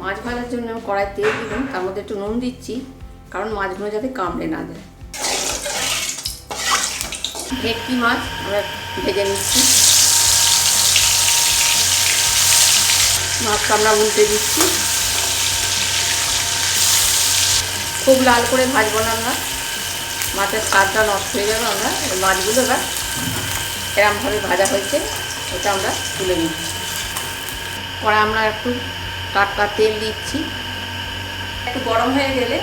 মাছ ভাজার জন্য কড়াই তেল দিলাম, তার মধ্যে একটু নুন দিচ্ছি, কারণ মাছগুলো যাতে কামড়ে না যায়। ভেটকি মাছ আমরা ভেজে নিচ্ছি। মাছটা আমরা উল্টে দিচ্ছি। খুব লাল করে ভাজবো না আমরা। মাছের স্বাদটা নষ্ট হয়ে যাবে আমরা। মাছগুলো এবার এরমভাবে ভাজা হয়েছে, ওটা আমরা তুলে নিচ্ছি। পরে আমরা একটু টাটকা তেল দিচ্ছি। একটু গরম হয়ে গেলে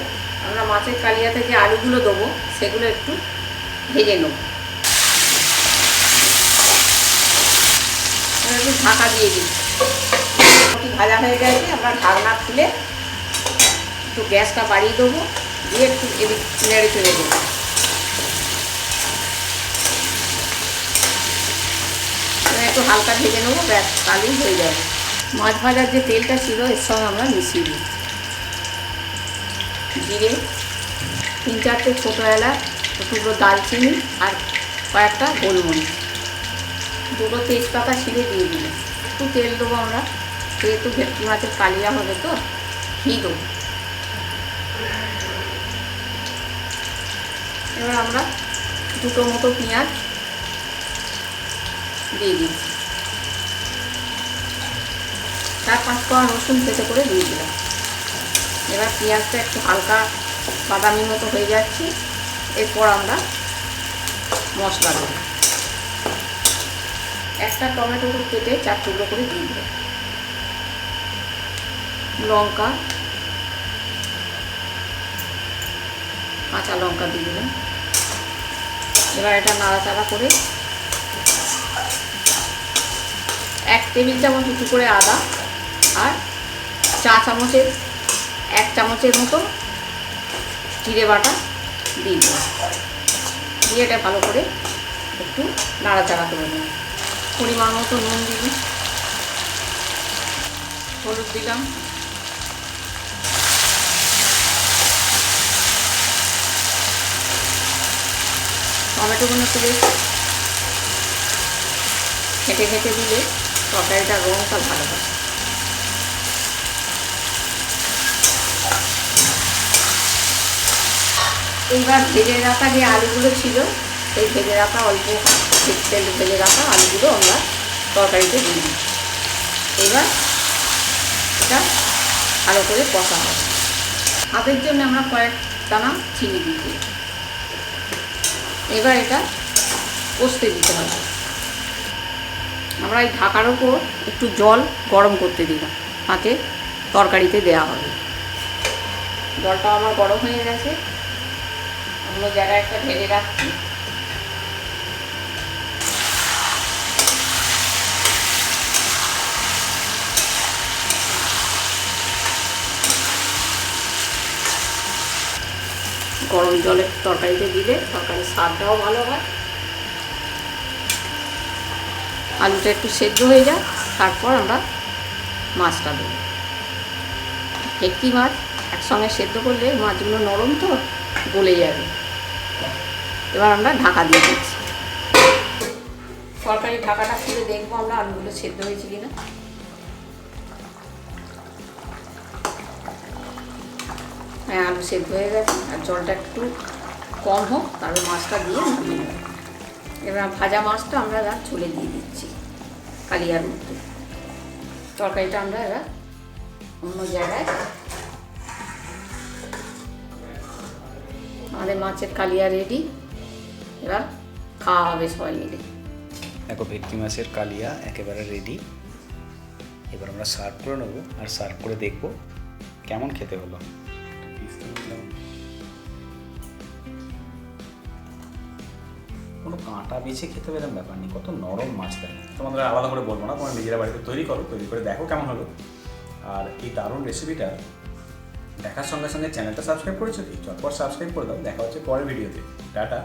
আমরা মাছের কালিয়াতে যে আলুগুলো দেবো, সেগুলো একটু ভেজে নেব। একটু ঢাকা দিয়ে মোটামুটি ভাজা হয়ে গেছে, আমরা ঢাকনা খুলে একটু গ্যাসটা বাড়িয়ে দেবো, দিয়ে একটু এদিক নেড়ে চলে দেবো একটু হালকা ভেজে নেব, ব্যাস, তাহলেই হয়ে যাবে। মাছ ভাজার যে তেলটা ছিল, এর সঙ্গে আমরা মিশিয়ে দিই। জিরে, তিন চারটে ছোটো এলাচ টুকরো দালচিনি আর কয়েকটা গোলমরিচ। দুটো তেজপাতা ছিঁড়ে দিয়ে দিলাম একটু তেল দেবো আমরা, যেহেতু ভেটকি মাছের কালিয়া হবে তো, ঘি দেবো। এবার আমরা দুটো মতো পেঁয়াজ দিয়ে দিচ্ছি। চার পাঁচ কোয়া রসুন পেতে করে দিয়ে দিলাম। এবার পেঁয়াজটা একটু হালকা বাদামি মতো হয়ে যাচ্ছে। এরপর আমরা মশলা দেবো। একটা টমেটো কেটে চার টুকরো করে দিয়ে দিলাম। লঙ্কা, কাঁচা লঙ্কা দিয়ে দিলাম। এবার এটা নাড়াচাড়া করে এক টেবিল চামচ উঁচু করে আদা আর চা চামচের, এক চামচের মতো জিরে বাটা দিয়ে দিলাম। দিয়ে এটা ভালো করে একটু নাড়াচাড়া করে নেব পরিমাণ মতো নুন দিবি হলুদ দিলাম। টমেটোগুলো একটু বেশ খেটে খেটে দিলে তরকারিটার রঙটা ভালো হয়। এইবার ভেজে রাখা যে আলুগুলো ছিল, সেই ভেজে রাখা অল্প তেল ভেজে রাখা আলুগুলো আমরা তরকারিতে দিয়ে দিই। এবার এটা ভালো করে কষা হবে। হাতের জন্য আমরা কয়েক দানা চিনি দিয়েছি এবার এটা কষতে দিতে হবে। আমরা এই ঢাকার ওপর একটু জল গরম করতে দিলাম। হাতে তরকারিতে দেওয়া হবে। জলটা আমার গরম হয়ে গেছে। অন্য জায়গায় একটা ঢেলে রাখছি। গরম জলের তরকারিতে দিলে তরকারির স্বাদটাও ভালো হয়। আলুটা একটু সেদ্ধ হয়ে যায় তারপর আমরা মাছটা দেবো। ভেটকি মাছ একসঙ্গে সেদ্ধ করলে মাছগুলো নরম তো? গলে যাবে। এবার আমরা ঢাকা দিয়ে দিচ্ছি। তরকারি ঢাকাটা খুলে দেখব আমরা আলুগুলো সেদ্ধ হয়েছে কিনা। হ্যাঁ আলু সেদ্ধ হয়ে গেছে, আর জলটা একটু কম হোক তারপর মাছটা দিয়ে এবার ভাজা মাছটা আমরা এবার চলে দিয়ে দিচ্ছি, কালিয়ার মধ্যে। তরকারিটা আমরা এবার অন্য জায়গায় আমাদের মাছের কালিয়া রেডি এবার খাওয়া হবে সবাই মিলে। দেখো, ভেটকি মাছের কালিয়া একেবারে রেডি এবার আমরা সার্ভ করে নেব আর সার্ভ করে দেখব কেমন খেতে হলো। কোনো কাঁটা বেছে খেতে পেলাম ব্যাপার নেই, কত নরম মাছ দেয় তোমাদের আলাদা করে বলব না, তোমরা নিজেরা বাড়িতে তৈরি করো, তৈরি করে দেখো কেমন হলো। আর এই দারুণ রেসিপিটা দেখার সঙ্গে সঙ্গে চ্যানেলটা সাবস্ক্রাইব করেছ কি চটপট সাবস্ক্রাইব করে দাও। দেখা হচ্ছে পরের ভিডিওতে। টাটা।